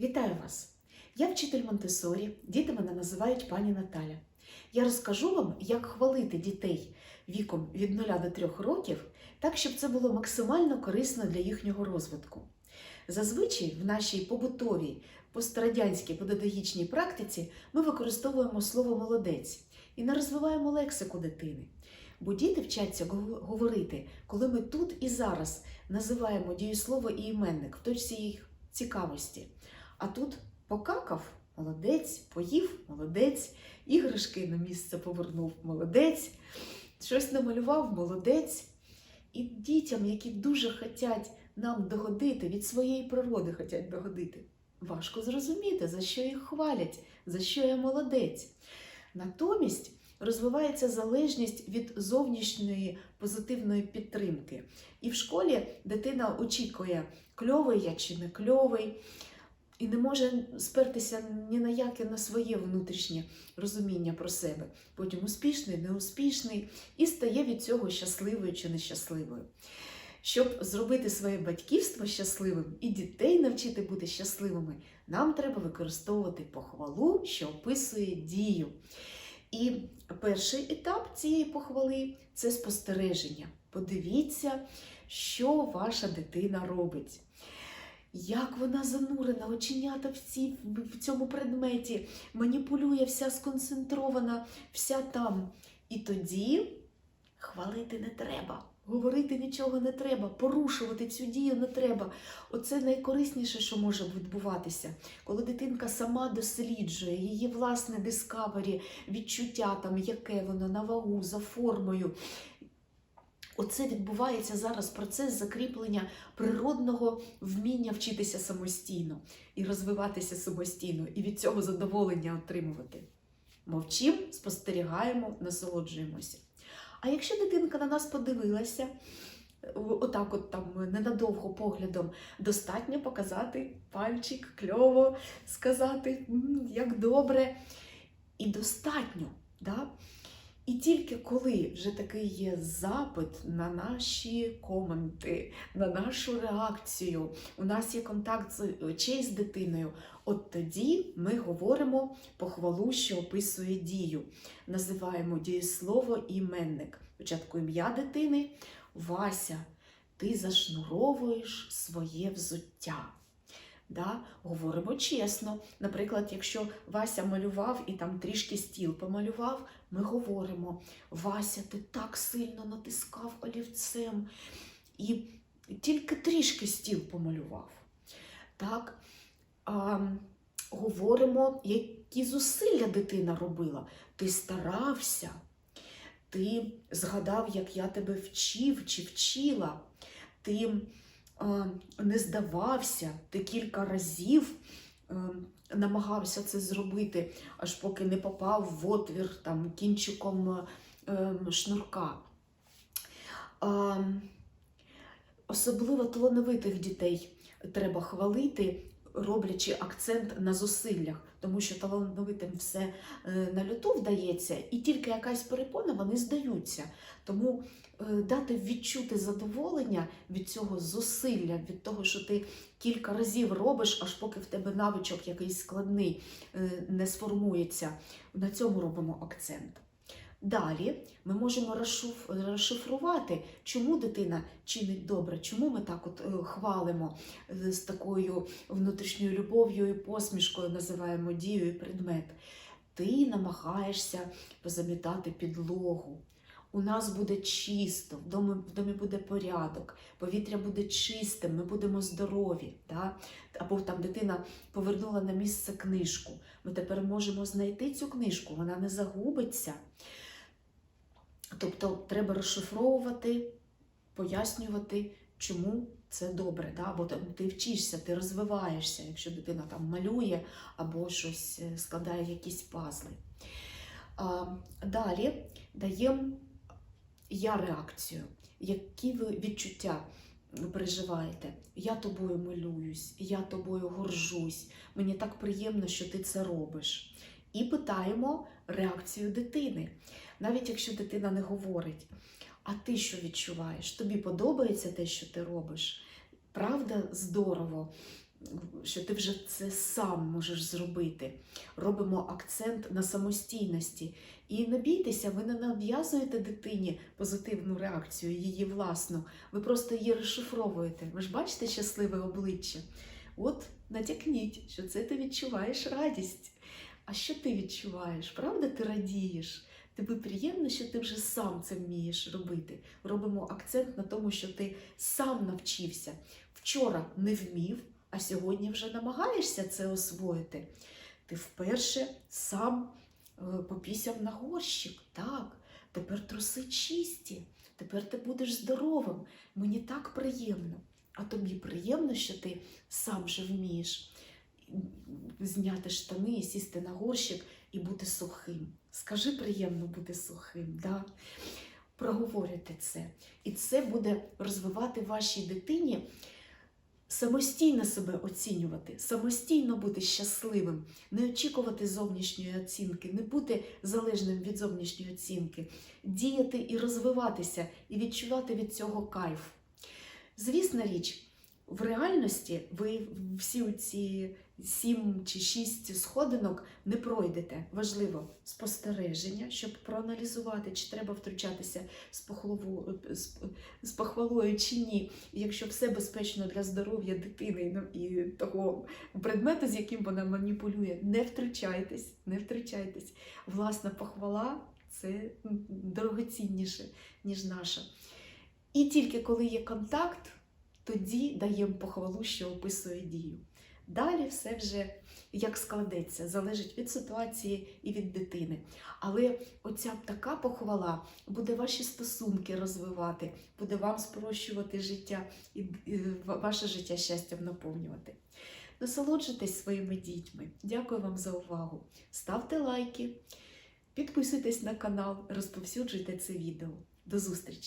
Вітаю вас! Я вчитель Монтесорі, діти мене називають пані Наталя. Я розкажу вам, як хвалити дітей віком від 0 до 3 років, так, щоб це було максимально корисно для їхнього розвитку. Зазвичай в нашій побутовій пострадянській педагогічній практиці ми використовуємо слово молодець і не розвиваємо лексику дитини. Бо діти вчаться говорити, коли ми тут і зараз називаємо дієслово і іменник в точці їх цікавості. А тут покакав молодець, поїв молодець, іграшки на місце повернув молодець, щось намалював молодець. І дітям, які дуже хочуть нам догодити, від своєї природи хочуть догодити, важко зрозуміти, за що їх хвалять, за що я молодець. Натомість розвивається залежність від зовнішньої позитивної підтримки. І в школі дитина очікує, кльовий я чи не кльовий, і не може спертися ні на яке на своє внутрішнє розуміння про себе. Потім успішний, неуспішний, і стає від цього щасливою чи нещасливою. Щоб зробити своє батьківство щасливим і дітей навчити бути щасливими, нам треба використовувати похвалу, що описує дію. І перший етап цієї похвали це спостереження. Подивіться, що ваша дитина робить. Як вона занурена, оченята всі в цьому предметі, маніпулює, вся сконцентрована, вся там. І тоді хвалити не треба, говорити нічого не треба, порушувати цю дію не треба. Оце найкорисніше, що може відбуватися, коли дитинка сама досліджує її власне дискавері, відчуття, там, яке воно на вагу, за формою. Оце відбувається зараз процес закріплення природного вміння вчитися самостійно і розвиватися самостійно, і від цього задоволення отримувати. Мовчим, спостерігаємо, насолоджуємося. А якщо дитинка на нас подивилася, отак, от там ненадовго поглядом, достатньо показати пальчик, кльово сказати, як добре. І достатньо. Да? І тільки коли вже такий є запит на наші коменти, на нашу реакцію, у нас є контакт з очей з дитиною, от тоді ми говоримо похвалу, що описує дію. Називаємо дієслово іменник. Спочатку ім'я дитини Вася, ти зашнуровуєш своє взуття. Да? Говоримо чесно. Наприклад, якщо Вася малював і там трішки стіл помалював, ми говоримо: Вася, ти так сильно натискав олівцем і тільки трішки стіл помалював. Так? А, говоримо, які зусилля дитина робила. Ти старався, ти згадав, як я тебе вчив чи вчила. Ти не здавався, ти кілька разів е, намагався це зробити, аж поки не попав в отвір там, кінчиком е, шнурка. Особливо талановитих дітей треба хвалити, роблячи акцент на зусиллях, тому що талановитим все е, на люту вдається, і тільки якась перепона вони здаються. Тому е, дати відчути задоволення від цього зусилля, від того, що ти кілька разів робиш, аж поки в тебе навичок якийсь складний е, не сформується. На цьому робимо акцент. Далі ми можемо розшифрувати, чому дитина чинить добре, чому ми так от е, хвалимо е, з такою внутрішньою любов'ю і посмішкою, називаємо дію і предмет. Ти намагаєшся позамітати підлогу. У нас буде чисто, в домі, в домі буде порядок, повітря буде чистим, ми будемо здорові. Да? Або там дитина повернула на місце книжку. Ми тепер можемо знайти цю книжку, вона не загубиться. Тобто треба розшифровувати, пояснювати, чому це добре. Да? Бо ти вчишся, ти розвиваєшся, якщо дитина там малює або щось е, складає якісь пазли. Далі даємо я реакцію, які ви відчуття переживаєте. Я тобою милуюсь, я тобою горжусь. Мені так приємно, що ти це робиш. І питаємо реакцію дитини. Навіть якщо дитина не говорить, а ти що відчуваєш? Тобі подобається те, що ти робиш? Правда, здорово. що ти вже це сам можеш зробити. Робимо акцент на самостійності. І не бійтеся, ви не нав'язуєте дитині позитивну реакцію, її власну. Ви просто її розшифровуєте. Ви ж бачите щасливе обличчя. От натякніть, що це ти відчуваєш радість. А що ти відчуваєш? Правда, ти радієш? Тобі приємно, що ти вже сам це вмієш робити. Робимо акцент на тому, що ти сам навчився. Вчора не вмів, а сьогодні вже намагаєшся це освоїти. Ти вперше сам е, попісяв на горщик. Так, тепер труси чисті, тепер ти будеш здоровим. Мені так приємно. А тобі приємно, що ти сам вже вмієш зняти штани і сісти на горщик і бути сухим. Скажи приємно бути сухим. Да? Проговорюйте це. І це буде розвивати вашій дитині самостійно себе оцінювати, самостійно бути щасливим, не очікувати зовнішньої оцінки, не бути залежним від зовнішньої оцінки, діяти і розвиватися, і відчувати від цього кайф. Звісна річ, в реальності ви всі ці сім чи шість сходинок не пройдете. Важливо спостереження, щоб проаналізувати, чи треба втручатися з, похлову, з, похвалою чи ні. Якщо все безпечно для здоров'я дитини ну, і того предмету, з яким вона маніпулює, не втручайтесь, не втручайтесь. Власна похвала це дорогоцінніше, ніж наша. І тільки коли є контакт, тоді даємо похвалу, що описує дію. Далі все вже як складеться, залежить від ситуації і від дитини. Але оця така похвала буде ваші стосунки розвивати, буде вам спрощувати життя і ваше життя щастям наповнювати. Насолоджуйтесь своїми дітьми. Дякую вам за увагу. Ставте лайки, підписуйтесь на канал, розповсюджуйте це відео. До зустрічі!